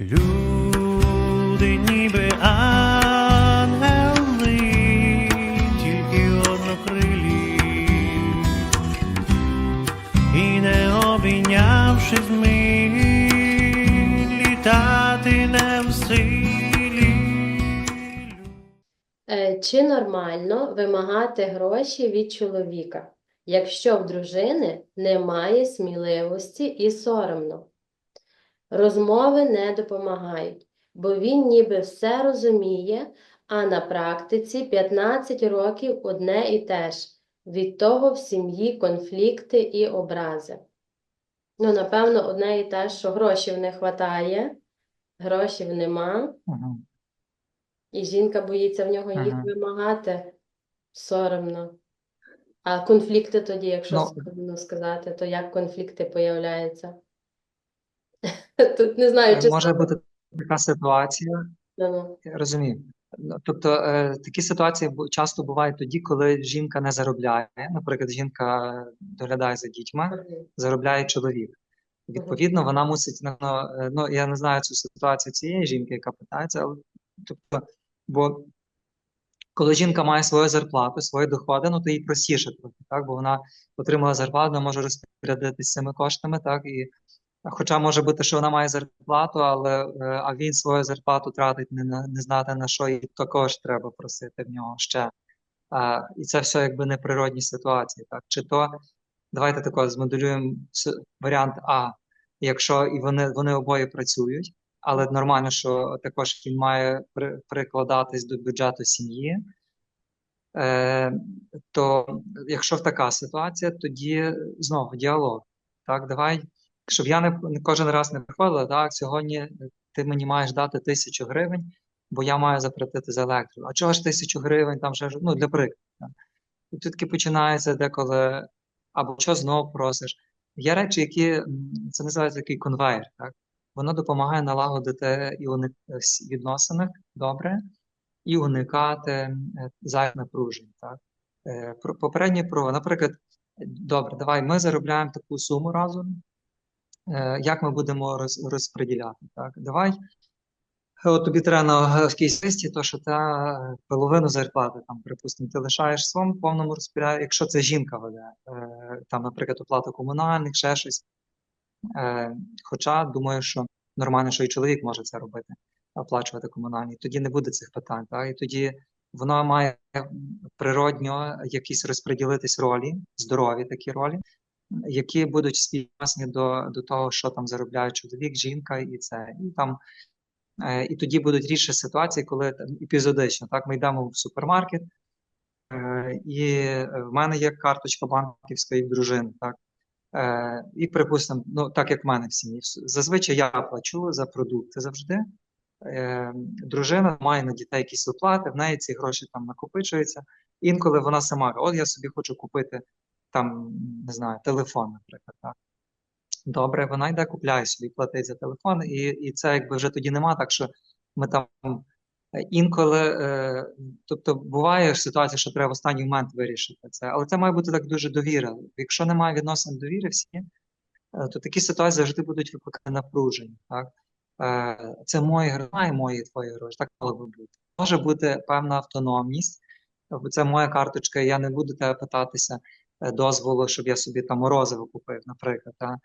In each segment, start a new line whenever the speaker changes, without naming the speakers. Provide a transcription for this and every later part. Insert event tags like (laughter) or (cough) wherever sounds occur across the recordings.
Люди ніби ангели, тільки однокрилі, і не обійнявшись ми, літати не в силі.
Е, Чи нормально вимагати гроші від чоловіка, якщо в дружини немає сміливості і соромно? Розмови не допомагають, бо він ніби все розуміє, а на практиці 15 років одне і те ж. Від того в сім'ї конфлікти і образи. Ну, напевно, одне і те що грошів не вистачає, грошів нема,
Мгм.
і жінка боїться в нього їх
Ага.
вимагати соромно. А конфлікти тоді, якщо
Ну,
сказати, то як конфлікти появляються? (laughs) Тут не знаю,
Е,
чи
Може бути така ситуація,
соромно.
я розумію. Ну, Тобто е, такі ситуації часто бувають тоді, коли жінка не заробляє. Наприклад, жінка доглядає за дітьми, заробляє чоловік. Відповідно, вона мусить ну, е, ну я не знаю цю ситуацію цієї жінки, яка питається, але тобто, бо коли жінка має свою зарплату, свої доходи, ну то їй простіше трохи, так, бо вона отримала зарплату, може розпорядитися цими коштами, так, і хоча може бути, що вона має зарплату, але е, а він свою зарплату тратить не, не знати на що, і також треба просити в нього ще. А, і це все якби неприродні ситуації, так, чи то давайте тако змоделюємо варіант А, якщо і вони, вони обоє працюють, але нормально, що також він має при, прикладатись до бюджету сім'ї. Е, то якщо така ситуація, тоді знову діалог. Так, давай, щоб я не, кожен раз не приходила, так, сьогодні ти мені маєш дати тисячу гривень, бо я маю заплатити за електрику. А чого ж тисячу гривень там ще ну, для прикладу. Тут таки починається деколи, або що знов просиш. Є речі, які це називається такий конвейер, так? Воно допомагає налагодити і уник відносини добре, і уникати е, зайвих напружень. Так? Е, Попереднє про, наприклад, добре, давай ми заробляємо таку суму разом. Е, Як ми будемо роз, розподіляти? Так? Давай, от тобі треба на якійсь листі, то що та е, половину зарплати, там, припустимо, ти лишаєш своєму повному розпорядженні, якщо це жінка веде, е, там, наприклад, оплата комунальних, ще щось. Хоча думаю, що нормально, що і чоловік може це робити, оплачувати комунальні. Тоді не буде цих питань. Так? І тоді воно має природньо якісь розподілитись ролі, здорові такі ролі, які будуть співвласні до, до того, що там заробляє чоловік, жінка і це. І там Е, І тоді будуть рідше ситуації, коли там, епізодично, так, ми йдемо в супермаркет, е, і е, в мене є карточка в дружини, так. Е, І, припустимо, ну, так як в мене в сім'ї. Зазвичай я плачу за продукти завжди. Е, Дружина має на дітей якісь виплати, в неї ці гроші там накопичуються. Інколи вона сама от я собі хочу купити там, не знаю, телефон, наприклад. Так. Добре, вона йде, купляє собі, платить за телефон, і, і це якби вже тоді нема, так що ми там е, інколи, е, тобто буває ситуація, що треба в останній момент вирішити це, але це має бути так дуже довіра. Якщо немає відносин довіри всі, е, то такі ситуації завжди будуть викликати напруження. Так? Е, Це мої гроші, мої твої гроші, так мало би бути. Може бути певна автономність, бо це моя карточка, я не буду тебе питатися дозволу, щоб я собі там морозиво купив, наприклад. Так?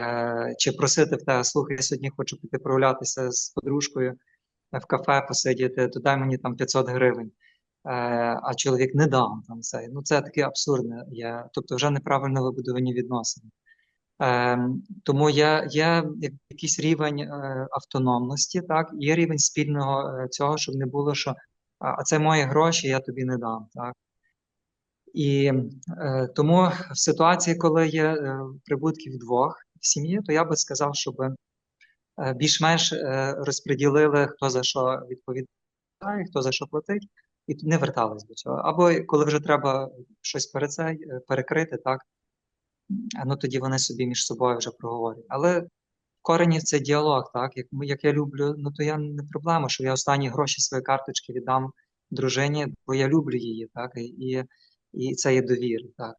Е, чи просити в тебе, слухай, я сьогодні хочу піти прогулятися з подружкою е, в кафе посидіти, то дай мені там 500 гривень, е, а чоловік не дам там це. Ну це таке абсурдне є, тобто вже неправильно вибудовані відносини. Е, тому є, є якийсь рівень е, автономності, так, є рівень спільного е, цього, щоб не було, що а це мої гроші, я тобі не дам. Так. І е, тому в ситуації, коли є е, прибутки вдвох в сім'ї, то я би сказав, щоб е, більш-менш е, розподілили, хто за що відповідає, хто за що платить, і не вертались до цього. Або коли вже треба щось перед це, е, перекрити, так, ну тоді вони собі між собою вже проговорять. Але корені це діалог, так, як, ми- як я люблю, ну то я не проблема, що я останні гроші своєї карточки віддам дружині, бо я люблю її, так, і, і це є довіра, так.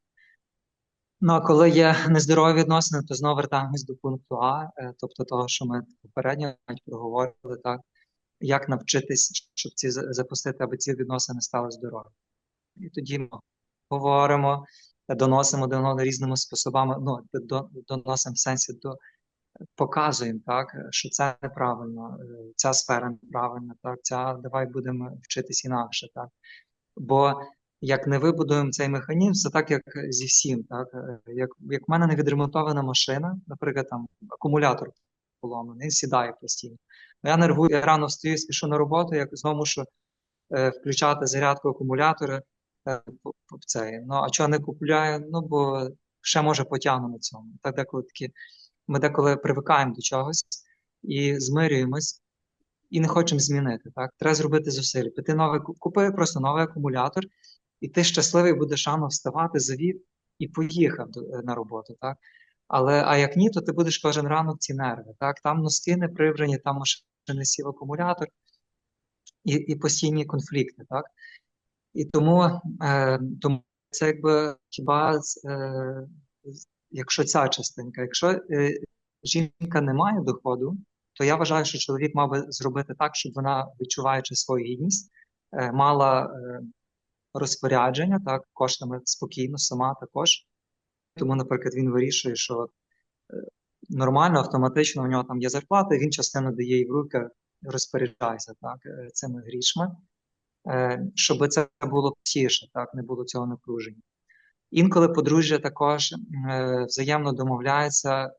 Ну, а коли є нездорові відносини, то знову вертаємось до пункту А, е, тобто того, що ми попередньо проговорили, так, як навчитись, щоб ці запустити, аби ці відносини стали здорові. І тоді ми говоримо, е, доносимо один одного різними способами, ну, доносимо в сенсі до показуємо, так, що це неправильно, е, ця сфера неправильна, так, ця давай будемо вчитись інакше, так. Бо як не вибудуємо цей механізм, це так, як зі всім, так. Е, Як, як в мене не відремонтована машина, наприклад, там акумулятор поломаний, сідає постійно. Ну, Я нервую, я рано встаю, спішу на роботу, як знову мушу е, включати зарядку акумулятора. Е, цей. Ну, а чого не купляю? Ну, бо ще може потягну на цьому. Так деколи такі ми деколи привикаємо до чогось і змирюємось, і не хочемо змінити. Так? Треба зробити зусилля. Піти новий, купи просто новий акумулятор, і ти щасливий будеш рано вставати, завів і поїхав е, на роботу. Так? Але а як ні, то ти будеш кожен ранок ці нерви. Так? Там носки не прибрані, там машини сів акумулятор і, і постійні конфлікти. Так? І тому, е, тому це якби хіба е, якщо ця частинка, якщо е, жінка не має доходу, то я вважаю, що чоловік мав би зробити так, щоб вона, відчуваючи свою гідність, е, мала е, розпорядження так, коштами спокійно, сама також. Тому, наприклад, він вирішує, що е, нормально, автоматично у нього там є зарплата, він частину дає їй в руки, розпоряджається так, е, цими грішми, е, щоб це було простіше, так, не було цього напруження. Інколи подружжя також взаємно домовляється,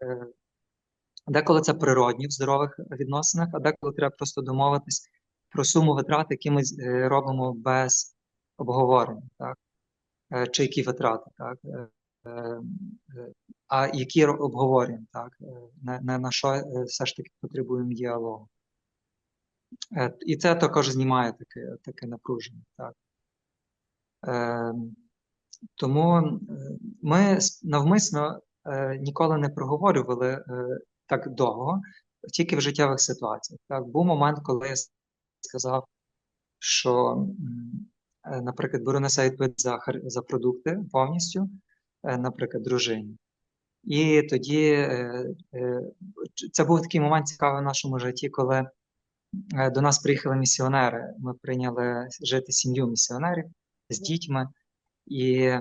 деколи це природні в здорових відносинах, а деколи треба просто домовитись про суму витрат, які ми робимо без обговорення, так? Е, чи які витрати, так? Е, е, а які обговорюємо, так? Не, не на що все ж таки потребуємо діалогу. І це також знімає таке, таке напруження, так? Тому ми навмисно ніколи не проговорювали так довго, тільки в життєвих ситуаціях. Так, був момент, коли я сказав, що, наприклад, беру на себе відповідь за, продукти повністю, е, наприклад, дружині. І тоді е, е, це був такий момент цікавий в нашому житті, коли е, до нас приїхали місіонери. Ми прийняли жити сім'ю місіонерів з дітьми. І,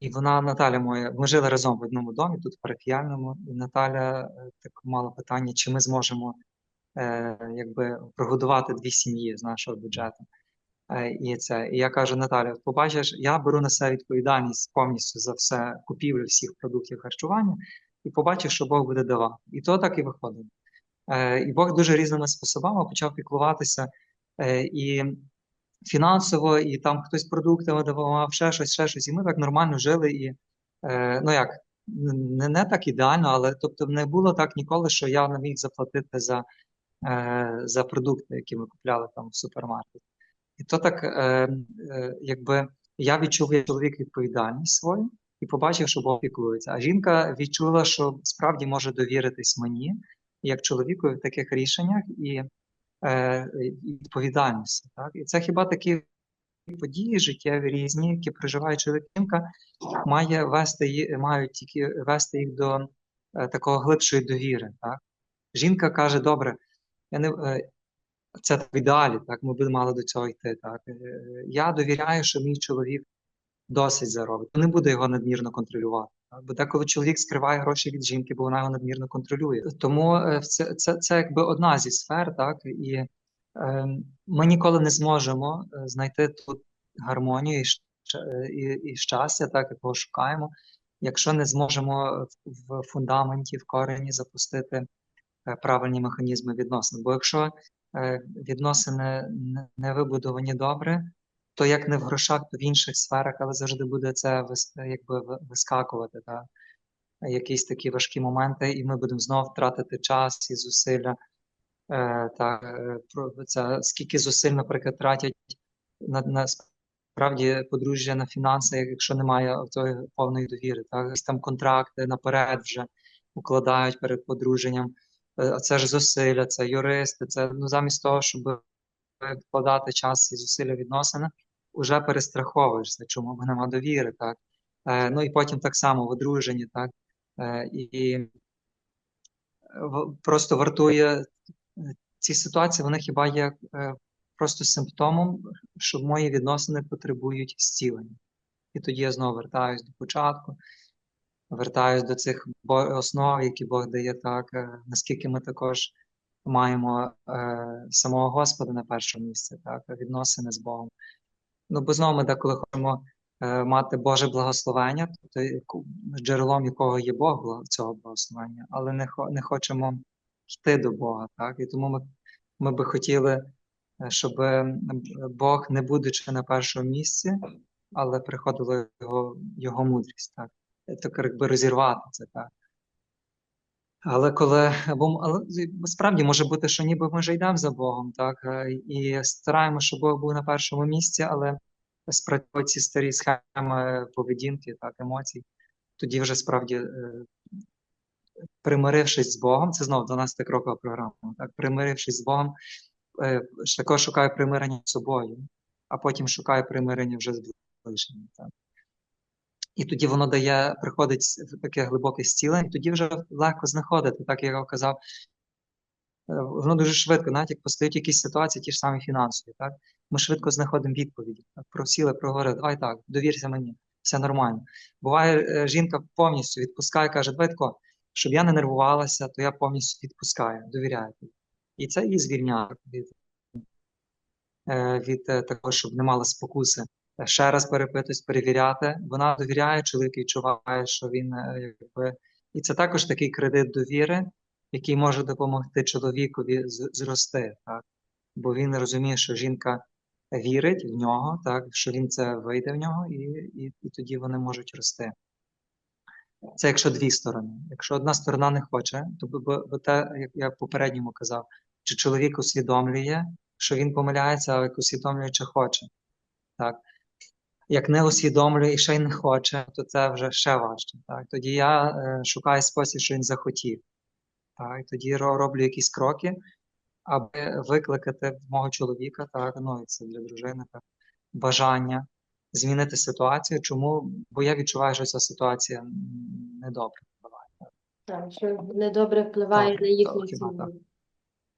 і вона, Наталя моя, ми жили разом в одному домі, тут в парафіяльному, і Наталя е, так мала питання, чи ми зможемо е, якби прогодувати дві сім'ї з нашого бюджету. Е, і це, і я кажу, Наталя, побачиш, я беру на себе відповідальність повністю за все купівлю всіх продуктів харчування, і побачиш, що Бог буде давати. І то так і виходило. Е, і Бог дуже різними способами почав піклуватися е, і фінансово, і там хтось продуктами допомагав, ще щось, ще щось. І ми так нормально жили. І ну як, не, не так ідеально, але тобто не було так ніколи, що я не міг заплатити за, за продукти, які ми купляли там в супермаркеті. І то так, е, е, якби я відчув як чоловік відповідальність свою і побачив, що Бог піклується. А жінка відчула, що справді може довіритись мені як чоловіку в таких рішеннях і, е, відповідальності. Так? І це хіба такі події життєві різні, які проживає чоловік жінка, має вести, мають тільки вести їх до е, такого глибшої довіри. Так? Жінка каже: добре, я не, е, це в ідеалі, так, ми б мали до цього йти. Так. Е, Я довіряю, що мій чоловік досить заробить. Не буде його надмірно контролювати. Так. Бо деколи чоловік скриває гроші від жінки, бо вона його надмірно контролює. Тому е, це, це, це якби одна зі сфер, так, і е, ми ніколи не зможемо е, знайти тут гармонію і, і, і щастя, так, якого шукаємо, якщо не зможемо в фундаменті, в корені запустити правильні механізми відносин. Бо якщо відносини не- вибудовані добре, то як не в грошах, то в інших сферах, але завжди буде це якби вискакувати, та? якісь такі важкі моменти, і ми будемо знову втратити час і зусилля. Е, е, це, скільки зусиль, наприклад, тратять на, на справді подружжя на фінанси, якщо немає тої повної довіри. Так? Там контракти наперед вже укладають перед подруженням. Це ж зусилля, це юристи, це ну, замість того, щоб вкладати час і зусилля відносини, вже перестраховуєшся, чому бо нема довіри, так? Е, ну і потім так само в одруженні, так? Е, і в- просто вартує е, ці ситуації, вони хіба є е, просто симптомом, що мої відносини потребують зцілення. І тоді я знову вертаюсь до початку, вертаюсь до цих основ, які Бог дає так, е, наскільки ми також маємо е, самого Господа на першому місці, так, відносини з Богом. Ну, бо знову ми деколи хочемо е, мати Боже благословення, тобто джерелом якого є Бог цього благословення, але не, не хочемо йти до Бога. Так? І тому ми, ми би хотіли, е, щоб е, Бог, не будучи на першому місці, але приходила його, його мудрість, так? Так якби розірвати це, так. Але коли, бо але справді може бути, що ніби ми вже йдемо за Богом, так, е, і стараємося, щоб Бог був на першому місці, але спрацьовують ці старі схеми поведінки, так, емоцій, тоді вже справді, е, примирившись з Богом, це знову 12 крокова програма, так, примирившись з Богом, е, також шукаю примирення з собою, а потім шукаю примирення вже з ближнім. Так. І тоді воно дає, приходить в таке глибоке зцілення, і тоді вже легко знаходити, так як я казав, е, воно дуже швидко, навіть як постають якісь ситуації, ті ж самі фінансові, так? Ми швидко знаходимо відповіді. Просіли, проговорили, давай так, довірся мені, все нормально. Буває, е, жінка повністю відпускає, каже, давай щоб я не нервувалася, то я повністю відпускаю, довіряю. тобі». І це її звільняє від, е, від того, щоб не мала спокуси. Ще раз перепитусь, перевіряти. Вона довіряє, чоловік відчуває, що він е, якби. І це також такий кредит довіри, який може допомогти чоловікові зрости, так? Бо він розуміє, що жінка вірить в нього, так? що він це вийде в нього, і, і, і тоді вони можуть рости. Це якщо дві сторони. Якщо одна сторона не хоче, то бо, бо те, як я попередньому казав, чи чоловік усвідомлює, що він помиляється, а як усвідомлює, чи хоче. Так? Як не усвідомлює і ще й не хоче, то це вже ще важче. Так? Тоді я е, шукаю спосіб, що він захотів. Так? Тоді роблю якісь кроки, аби викликати в мого чоловіка, так, ну і це для дружини, так, бажання змінити ситуацію. Чому? Бо я відчуваю, що ця ситуація недобре впливає.
Так, що недобре впливає
Так,
на їхню.